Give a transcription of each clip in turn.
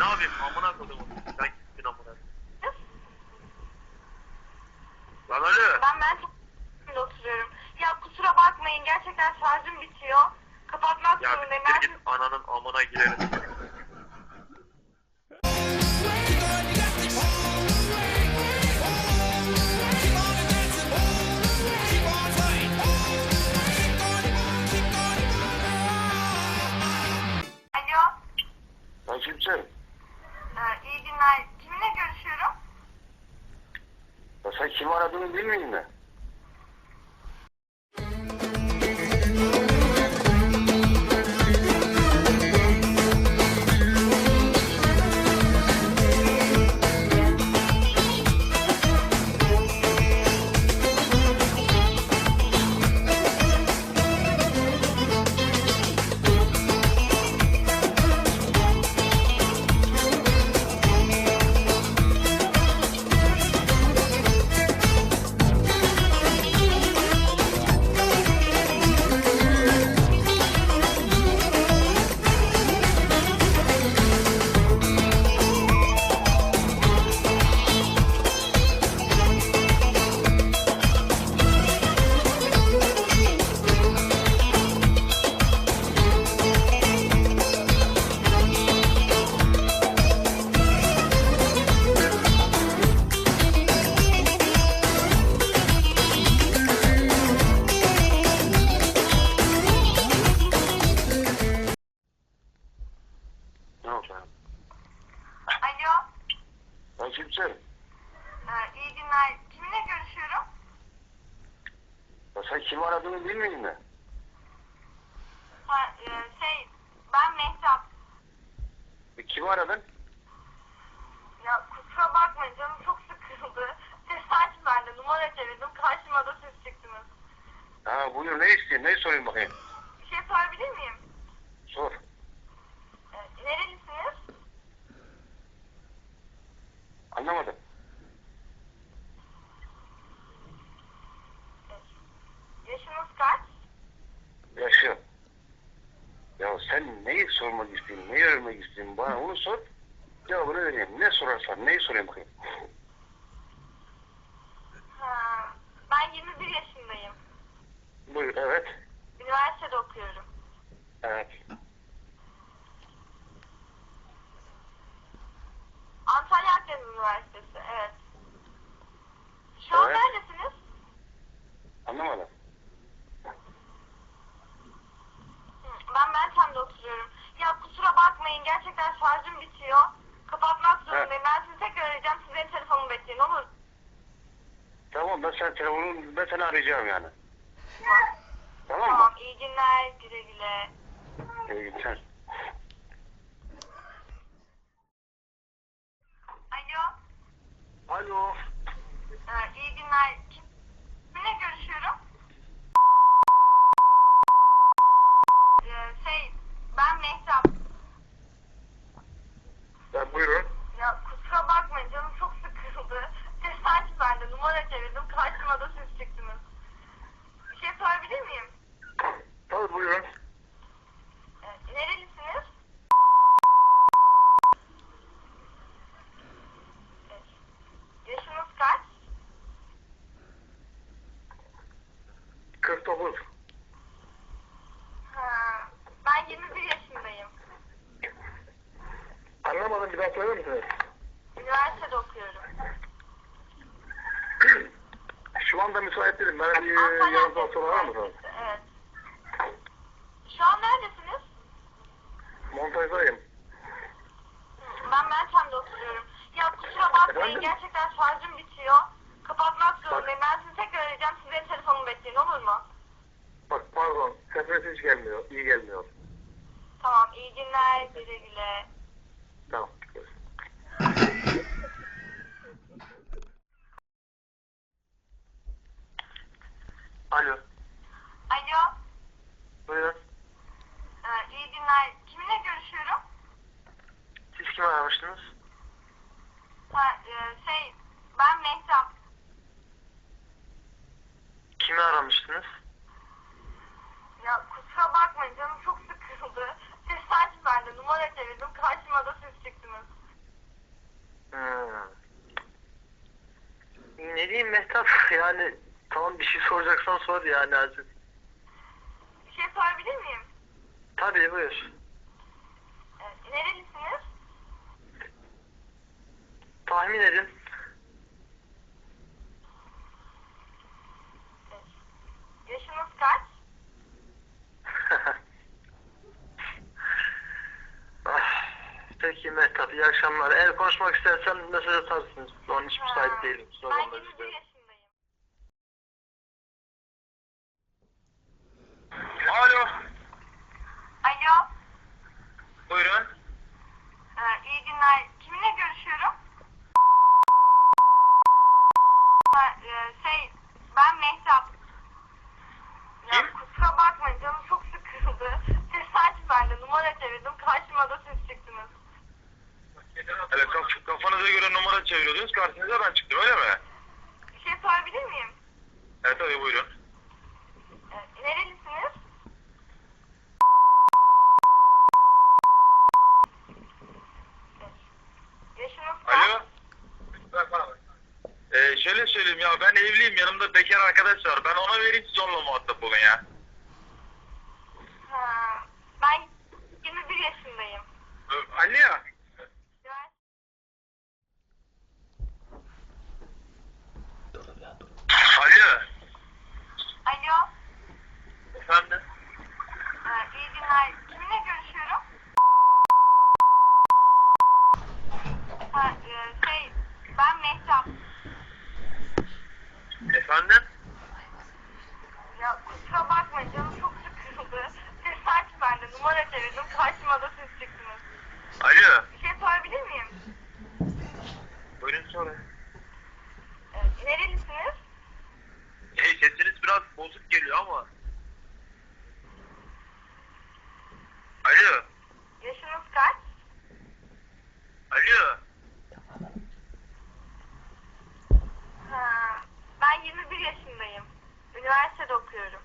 Ne yapayım amına koydum. Sen gittin amına. Lan alo. Ben ben oturuyorum. Ya kusura bakmayın gerçekten şarjım bitiyor. Kapatmak Ya zorundayım. bir git ananın amına girelim. Aradığını bilmiyor musun? Kim aradığını bilmiyor musun? Ha, e, şey ben Mehtap. E, kimi aradın? Ya kusura bakmayın canım çok sıkıldı. Tesadüf ben de numara çevirdim. Karşıma da siz çıktınız. Ha buyur ne istiyorsun? Ne sorayım bakayım? Bir şey sorabilir miyim? Sor. Ee, nerelisiniz? Anlamadım. Yaşınız kaç? Yaşıyor. Sen neyi sormak istiyorsun? Neyi öğrenmek istiyorsun? Bana onu sor. Cevabını vereyim. Ne sorarsan neyi sorayım bakayım? Ha, ben 21 yaşındayım. Buyur evet. Üniversitede okuyorum. Evet. Antalya Akdeniz Üniversitesi, evet. Şu an Evet. neredesiniz? Anlamadım. Hı, Ben Meltem'de oturuyorum. Ya kusura bakmayın gerçekten şarjım bitiyor. Kapatmak zorundayım. Ben sizi tekrar arayacağım. Siz benim telefonumu bekleyin olur. Tamam ben sen telefonun ben seni arayacağım yani. Tamam mı? Tamam iyi günler güle güle. İyi günler. Alo. Alo. Ee, iyi günler. Kiminle görüşüyorum? Ee, şey ben Mehtap. Ya buyurun. Ya kusura bakmayın canım çok sıkıldı. Tesadüf ben de numara çevirdim. Karşıma da siz çıktınız. Bir şey sorabilir miyim? Tabii buyurun. Ee, nerelisiniz? Ee, Yaşınız kaç? 49. Ha, ben 21 yaşındayım. Anlamadım bir daha söyler misiniz? Üniversitede okuyorum. Şu anda müsait Akdeniz sonra var? Üniversitesi, Evet. Şu an neredesiniz? Montajdayım. Ben Meltem'de oturuyorum. Ya kusura bakmayın Efendim? gerçekten şarjım bitiyor. Kapatmak zorundayım. Ben sizi tekrar arayacağım. Siz benim telefonumu bekleyin olur mu? Bak pardon. Sesiniz hiç gelmiyor. İyi gelmiyor. Tamam iyi günler. Güle güle. Tamam. Alo. Alo. Buyurun. Ee, iyi günler. Kiminle görüşüyorum? Siz kimi aramıştınız? Ha, e, şey, ben Mehtap. Kimi aramıştınız? Ya kusura bakmayın canım çok sıkıldı. Siz sadece bende numara çevirdim. Karşıma da siz çıktınız. Hmm. Ne diyeyim Mehtap yani tamam bir şey soracaksan sor yani azıcık. Bir şey sorabilir miyim? Tabii buyur. Ee, nerelisiniz? Tahmin edin. Yaşınız kaç? Ah, Peki Mehtap iyi akşamlar. Eğer konuşmak istersen mesaj atarsınız. Onun hiç müsait değilim. Kusura Ben bakma, 21 üzgünüm. yaşındayım. Alo. Alo. Buyurun. Ee, iyi günler. Kiminle görüşüyorum? Ha, e, şey, ben Mehtap. Ya Kim? kusura bakmayın canım çok sıkıldı. Tesadüf ben de numara çevirdim. Karşıma da siz çıktınız. Evet kaf- kafanıza göre numara çeviriyordunuz. Karşınıza ben çıktım öyle mi? Bir şey sorabilir miyim? Evet tabii buyurun. Ee, nerelisiniz? Yaşınız kaç? Alo. Ee, şöyle söyleyeyim ya ben evliyim yanımda bekar arkadaş var. Ben ona vereyim siz onunla muhatap olun ya. Ha, ben 21 yaşındayım. Ee, Anne ya. Üniversite- Alo. Alo. Efendim. Ee, iyi günler. Kiminle görüşüyorum? Ha, e, şey, ben Mehtap. Efendim. Ya kusura bakmayın canım çok sıkıldı. Tesadüf ben de numara çevirdim. Karşıma da siz çıktınız. Alo. Bir şey sorabilir miyim? Buyurun sonra. Ee, nerelisiniz? Şey sesiniz biraz bozuk geliyor ama. Alo. Yaşınız kaç? Alo. Ha, ben 21 yaşındayım. Üniversitede okuyorum.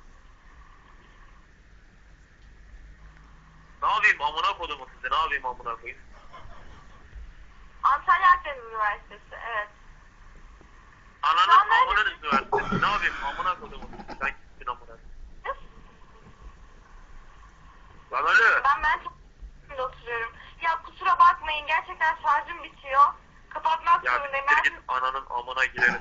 Ne yapayım amına yapayım amına koyayım. Antalya Akdeniz Üniversitesi, evet. Ananın amının üniversitesi ne yapayım amına kodumu sen gittin amına. Lan alo. Ben ben oturuyorum. Ya kusura bakmayın gerçekten şarjım bitiyor. Kapatmak Ya zorundayım. bir Ben git ananın amına girelim.